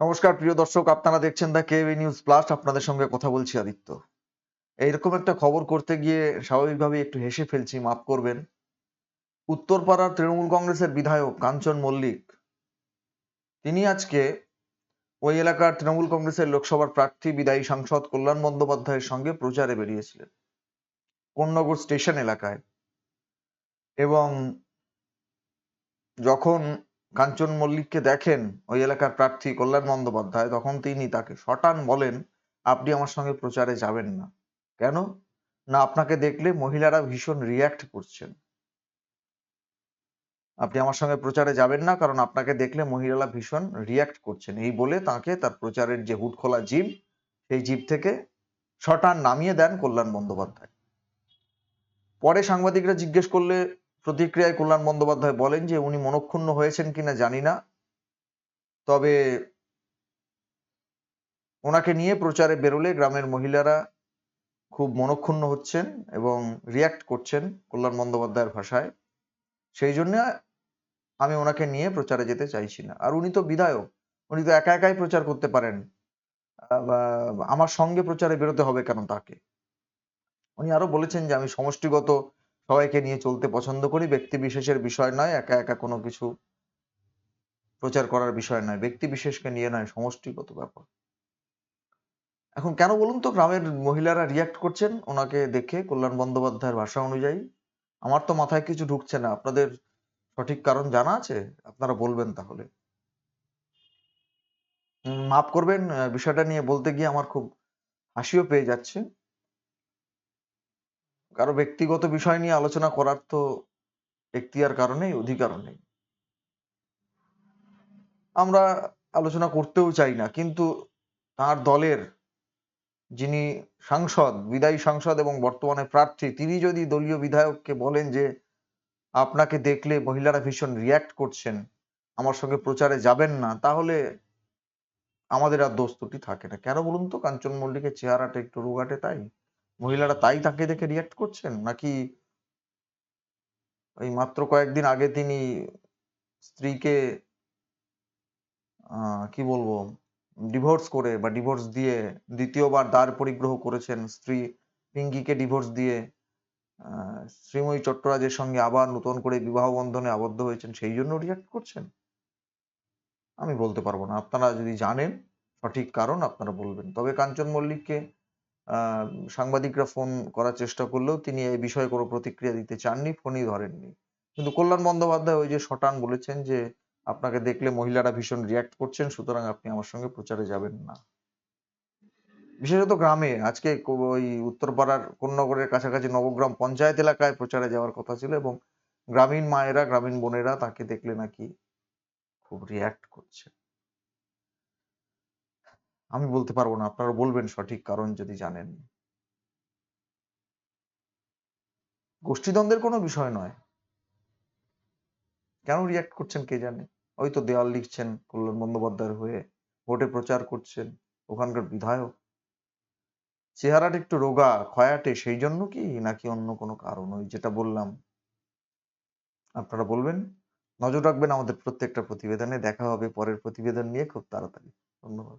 নমস্কার, প্রিয় দর্শক, আপনারা দেখছেন দ্য কেভি নিউজ প্লাস আপনাদের সঙ্গে কথা বলছি আদিত্য। এইরকম একটা খবর করতে গিয়ে স্বাভাবিকভাবে একটু হেসে ফেলছি, মাফ করবেন। উত্তরপাড়ার তৃণমূল কংগ্রেসের বিধায়ক কাঞ্চন মল্লিক, তিনি আজকে ওই এলাকার তৃণমূল কংগ্রেসের লোকসভার প্রার্থী, বিদায়ী সাংসদ কল্যাণ বন্দ্যোপাধ্যায়ের সঙ্গে প্রচারে বেরিয়েছিলেন, কোন্নগর স্টেশন এলাকায়। এবং যখন কাঞ্চন মল্লিককে দেখেন ওই এলাকার প্রার্থী কল্যাণ বন্দ্যোপাধ্যায়, তখন তিনি তাকে শটান বলেন, আপনি আমার সঙ্গে প্রচারে যাবেন না। কেন? না, আপনাকে দেখলে মহিলারা ভীষণ রিয়্যাক্ট করছেন। আপনি আমার সঙ্গে প্রচারে যাবেন না, কারণ আপনাকে দেখলে মহিলারা ভীষণ রিয়্যাক্ট করছেন। এই বলে তাকে তার প্রচারের যে হুট খোলা জিপ সেই জিপ থেকে শটান নামিয়ে দেন কল্যাণ বন্দ্যোপাধ্যায়। পরে সাংবাদিকরা জিজ্ঞেস করলে প্রতিক্রিয়ায় কল্যাণ বন্দ্যোপাধ্যায় বলেন যে উনি মনক্ষুণ্ণ হয়েছেন কিনা জানি না। তবে ওনাকে নিয়ে প্রচারে বেরোলে গ্রামের মহিলারা খুব মনক্ষুণ্ণ হচ্ছেন এবং রিয়াক্ট করছেন কল্যাণ বন্দ্যোপাধ্যায়ের ভাষায়। সেই জন্য আমি ওনাকে নিয়ে প্রচারে যেতে চাইছি না। আর উনি তো বিধায়ক, উনি তো একা একাই প্রচার করতে পারেন। আমার সঙ্গে প্রচারে বেরোতে হবে কেন তাকে? উনি আরও বলেছেন যে আমি সমষ্টিগত সবাইকে নিয়ে চলতে পছন্দ করি। ব্যক্তি বিশেষের বিষয় নয়, একা একা কোনো কিছু প্রচার করার বিষয় নয়। ব্যক্তি বিশেষকে নিয়ে নয়, সমষ্টিগত ব্যাপার। এখন কেন বলুন তো, গ্রামের মহিলারা রিয়াক্ট করছেন? ওনাকে দেখে কল্যাণ বন্দ্যোপাধ্যায়ের ভাষা অনুযায়ী। আমার তো মাথায় কিছু ঢুকছে না। আপনাদের সঠিক কারণ জানা আছে? আপনারা বলবেন তাহলে। মাফ করবেন বিষয়টা নিয়ে বলতে গিয়ে আমার খুব হাসিও পেয়ে যাচ্ছে। কারও ব্যক্তিগত বিষয় নিয়ে আলোচনা করার তো এখতিয়ার কারণেই, অধিকারও নেই। আমরা আলোচনা করতেও চাই না, কিন্তু তার দলের যিনি সাংসদ, বিদায়ী সাংসদ এবং বর্তমানে প্রার্থী, তিনি যদি দলীয় বিধায়ককে বলেন যে, আপনাকে দেখলে মহিলারা ভীষণ রিয়াক্ট করছেন, আমার সঙ্গে প্রচারে যাবেন না, তাহলে আমাদের আর দোষ ত্রুটি থাকে না। কেন বলুন তো, কাঞ্চন মল্লিকের চেহারাটা একটু রোগাটে তাই? মহিলারা তাই তাকে দেখে রিয়াক্ট করছেন? নাকি ওই মাত্র কয়েকদিন আগে তিনি স্ত্রীকে কি বলব ডিভোর্স করে বা ডিভোর্স দিয়ে দ্বিতীয়বার দ্বার পরিগ্রহ করেছেন স্ত্রী পিঙ্কিকে ডিভোর্স দিয়ে শ্রীময়ী চট্টরাজের সঙ্গে আবার নতুন করে বিবাহ বন্ধনে আবদ্ধ হয়েছেন, সেই জন্য রিয়াক্ট করছেন? আমি বলতে পারব না। আপনারা যদি জানেন সঠিক কারণ আপনারা বলবেন। তবে কাঞ্চন মল্লিককে সাংবাদিকরা ফোন করার চেষ্টা করলেও তিনি এই বিষয়ে কোনো প্রতিক্রিয়া দিতে চাননি ফোনই ধরেননি। কিন্তু কল্যাণ বন্দ্যোপাধ্যায় ওই যে শটান বলেছেন যে, আপনাকে দেখলে মহিলারা ভীষণ রিয়াক্ট করছেন, সুতরাং আপনি আমার সঙ্গে প্রচারে যাবেন না। বিশেষত গ্রামে, আজকে ওই উত্তরপাড়ার কোন্নগরের কাছাকাছি নবগ্রাম পঞ্চায়েত এলাকায় প্রচারে যাওয়ার কথা ছিল এবং গ্রামীণ মায়েরা, গ্রামীণ বোনেরা তাকে দেখলে নাকি খুব রিয়াক্ট করছে। আমি বলতে পারব না, আপনারা বলবেন সঠিক কারণ যদি জানেন। গোষ্ঠীদ্বন্দ্বের কোনো বিষয় নয়। কেন রিয়াক্ট করছেন কে জানে? ওই তো দেওয়াল লিখছেন কল্যাণ বন্দ্যোপাধ্যায়ের হয়ে ভোটে প্রচার করছেন, ওখানকার বিধায়ক। চেহারাটা একটু রোগা, খয়াটে, সেই জন্য কি? নাকি অন্য কোনো কারণ? ওই যেটা বললাম। আপনারা বলবেন? নজর রাখবেন আমাদের প্রত্যেকটা প্রতিবেদনে। দেখা হবে পরের প্রতিবেদন নিয়ে খুব তাড়াতাড়ি। ধন্যবাদ।